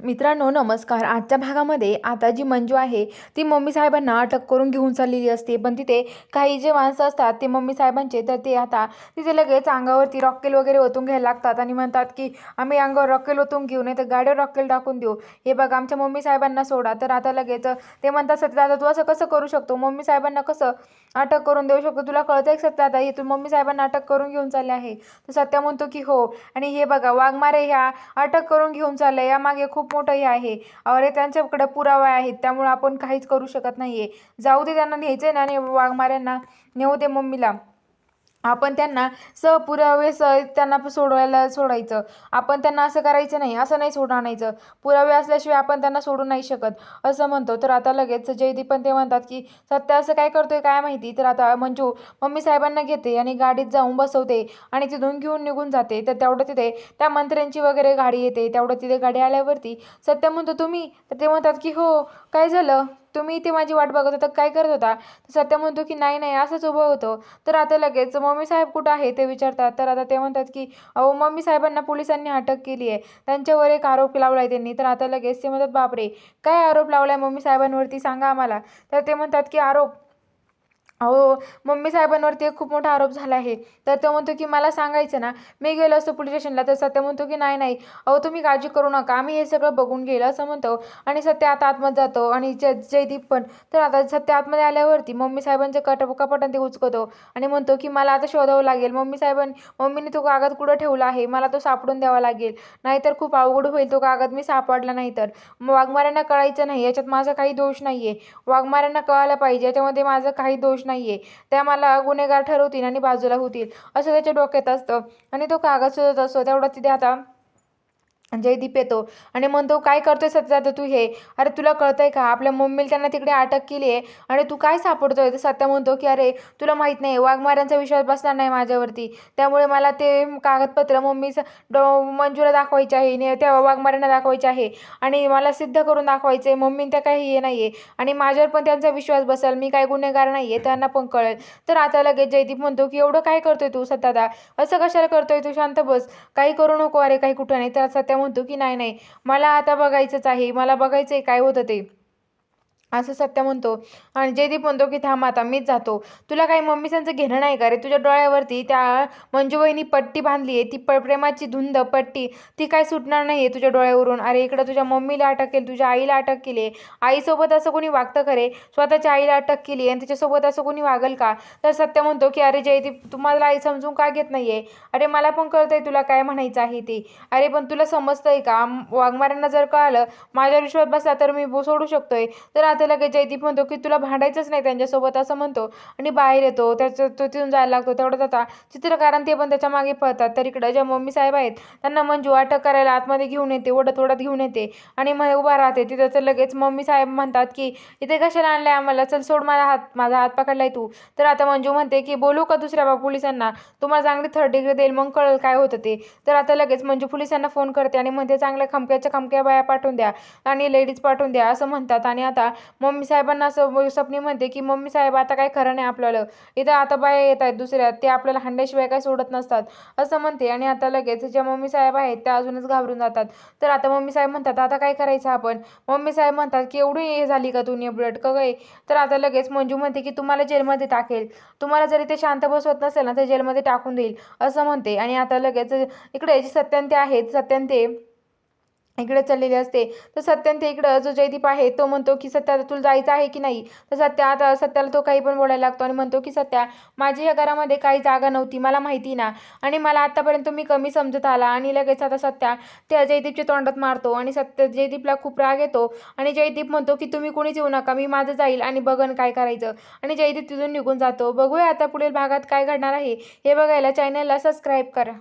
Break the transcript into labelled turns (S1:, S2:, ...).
S1: मित्रांनो नमस्कार. आजच्या भागामध्ये आता जी मंजू आहे ती मम्मी साहेबांना अटक करून घेऊन चाललेली असते. पण तिथे काही जे माणसं असतात ते मम्मी साहेबांचे तर ते आता तिथे लगेच अंगावरती रॉकेल वगैरे ओतून घ्यायला लागतात आणि म्हणतात की आम्ही अंगावर रॉकेल ओतून घेऊ नाही तर गाडीवर रॉकेल टाकून देऊ. हे बघा आमच्या मम्मी साहेबांना सोडा. तर आता लगेच ते म्हणतात सत्यदादा तू असं कसं करू शकतो? मम्मी साहेबांना कसं अटक करून देऊ शकतो? तुला कळतंय सत्य सत्यदादा हे तू मम्मी साहेबांना अटक करून घेऊन चालले आहे? तर सत्या म्हणतो की हो. आणि हे बघा वाघमारे ह्या अटक करून घेऊन चालले यामागे खूप मोठंही आहे. अरे त्यांच्याकडे पुरावा आहेत त्यामुळे आपण काहीच करू शकत नाहीये. जाऊ दे त्यांना न्यायचंय ना वाघमाऱ्यांना. नेऊ दे मम्मीला. आपण त्यांना सपुरावे स त्यांना सोडवायला सोडायचं. आपण त्यांना असं करायचं नाही असं नाही सोडून आणायचं. पुरावे असल्याशिवाय आपण त्यांना सोडू नाही शकत. असं म्हणतो. तर आता लगेच जयदीप पण ते म्हणतात की सत्य असं काय करतोय काय माहिती? तर आता मंजू मम्मी साहेबांना घेते आणि गाडीत जाऊन बसवते आणि तिथून घेऊन निघून जाते. तर तेवढं तिथे त्या मंत्र्यांची वगैरे गाडी येते. तेवढं तिथे गाडी आल्यावरती सत्य म्हणतो तुम्ही? तर ते म्हणतात की हो काय झालं? तुम्ही इथे माझी वाट बघत होता काय करत होता? तर सत्य म्हणतो की नाही नाही असंच उभं होतं. तर आता लगेच मम्मी साहेब कुठं आहे ते विचारतात. तर आता ते म्हणतात की अहो मम्मी साहेबांना पोलिसांनी अटक केली आहे. त्यांच्यावर एक आरोप लावला आहे त्यांनी. तर आता लगेच ते म्हणतात बापरे! काय आरोप लावला आहे मम्मी साहेबांवरती? सांगा आम्हाला. तर ते म्हणतात की आरोप अहो मम्मी साहेबांवरती एक खूप मोठा आरोप झाला आहे. तर तो म्हणतो की मला सांगायचं ना मी गेलो असतो पोलीस स्टेशनला तर सत्य म्हणतो की नाही नाही अहो तुम्ही काळजी करू नका आम्ही हे सगळं बघून घेईल असं म्हणतो. आणि सत्य आता आतमध्ये जातो आणि ज जयदीप पण. तर आता सत्य आतमध्ये आल्यावरती मम्मी साहेबांचे कट कपाटन ते उचकतो आणि म्हणतो की मला आता शोधावं लागेल मम्मी साहेबां मम्मीने तो कागद कुठं ठेवला आहे? मला तो सापडून द्यावा लागेल. नाहीतर खूप अवघड होईल तो कागद मी सापडला नाही तर. वाघमाऱ्यांना कळायचं नाही याच्यात माझा काही दोष नाही आहे वाघमाऱ्यांना कळायला पाहिजे याच्यामध्ये माझं काही दोष नाही आहे त्या मला गुन्हेगार ठरवतील आणि बाजूला होतील. असं त्याच्या डोक्यात असतं. आणि तो कागद शोधत असतो. तेवढा तिथे आता जयदीप येतो. आणि म्हणतो काय करतोय सत्य? तू हे. अरे तुला कळतंय का? आपल्या मम्मीला त्यांना तिकडे अटक केली आहे आणि तू काय सापडतोय? तर सत्या म्हणतो की अरे तुला माहीत नाही. वाघमाऱ्यांचा विश्वास बसणार नाही माझ्यावरती. त्यामुळे मला ते कागदपत्र मम्मीचं डो मंजूला दाखवायचे आहे. ने वाघमाऱ्यांना दाखवायचे आहे. आणि मला सिद्ध करून दाखवायचं आहे मम्मी त्या काही हे नाही आहे आणि माझ्यावर पण त्यांचा विश्वास बसेल. मी काय गुन्हेगार नाही आहे त्यांना पण कळेल. तर आता लगेच जयदीप म्हणतो की एवढं काय करतोय तू सत्यादा? असं कशाला करतोय तू? शांत बस. काही करू नको. अरे काही कुठं नाही. तर सत्या म्हणतो की नाही नाही मला आता बघायचंच आहे मला बघायचं आहे काय होतं ते. असं सत्य म्हणतो. आणि जयदीप म्हणतो की थांब आता मीच जातो. तुला काही मम्मी त्यांचं घेणं नाही का रे? तुझ्या डोळ्यावरती त्या मंजूबाईनी पट्टी बांधली आहे. ती प प्रेमाची धुंद पट्टी. ती काय सुटणार नाही आहे तुझ्या डोळ्यावरून. अरे इकडं तुझ्या मम्मीला अटक केली तुझ्या आईला अटक केली आहे. आईसोबत असं कोणी वागतं खरे स्वतःच्या आईला अटक केली आणि तिच्यासोबत असं कोणी वागल का? तर सत्य म्हणतो की अरे जयदीप तुम्हाला आई समजून का घेत नाही आहे अरे मला पण कळतंय तुला काय म्हणायचं आहे ते. अरे पण तुला समजतंय का? वाघमाऱ्यांना जर कळालं माझ्यावर विश्वास बसला तर मी सोडू शकतोय. तर आता लगेच जयदीप म्हणतो की तुला भांडायचंच नाही त्यांच्यासोबत असं म्हणतो. आणि बाहेर येतो त्याचं तो तिथून जायला लागतो. तेवढंच आता चित्रकारां ते पण त्याच्यामागे पळतात. तर इकडं ज्या मम्मी साहेब आहेत त्यांना मंजू अटक करायला आतमध्ये घेऊन येते ओढत ओढत घेऊन येते. आणि मग उभा राहते. तिथं तर लगेच मम्मी साहेब म्हणतात की इथे कशाला आणलंय आम्हाला? चल सोड माझा हात माझा हात पकडलाय तू. तर आता मंजू म्हणते की बोलू का दुसऱ्या बा पोलिसांना? तुम्हाला चांगली थर्ड डिग्री देईल मग कळेल काय होतं ते. तर आता लगेच मंजू पोलिसांना फोन करते आणि म्हणते चांगल्या खमक्याच्या खमक्या बाया पाठवून द्या आणि लेडीज पाठवून द्या असं म्हणतात. आणि आता मम्मी साहेबांना असं स्वप्नी म्हणते की मम्मी साहेब आता काय खरं नाही आपल्याला. इथं आता बाया येत आहेत दुसऱ्या. ते आपल्याला हांड्याशिवाय काय सोडत नसतात. असं म्हणते आणि आता लगेच ज्या मम्मी साहेब आहेत त्या अजूनच घाबरून जातात. तर आता मम्मी साहेब म्हणतात आता काय करायचं आपण? मम्मी साहेब म्हणतात की एवढी हे झाली का तुम्ही ब्लड? का काय तर आता लगेच मंजू म्हणते की तुम्हाला जेलमध्ये टाकेल. तुम्हाला जरी ते शांत बसवत नसेल ना तर जेलमध्ये टाकून देईल. असं म्हणते आणि आता लगेच इकडे जे सत्यांते आहेत सत्यांते इकडे चाललेले असते. तर सत्यान ते इकडं जो जयदीप आहे तो म्हणतो की सत्या तुला जायचं आहे की नाही? तर सत्या आता सत्याला तो काही पण बोलायला लागतो आणि म्हणतो की सत्या माझी या घरामध्ये काही जागा नव्हती मला माहिती ना. आणि मला आत्तापर्यंत मी कमी समजत आला. आणि लगेच आता सत्या त्या जयदीपच्या तोंडात मारतो आणि सत्य जयदीपला खूप राग येतो. आणि जयदीप म्हणतो की तुम्ही कोणीच येऊ नका मी माझं जाईल आणि बघन काय करायचं. आणि जयदीप तिथून निघून जातो. बघूया आता पुढील भागात काय घडणार आहे. हे बघायला चॅनलला सबस्क्राईब करा.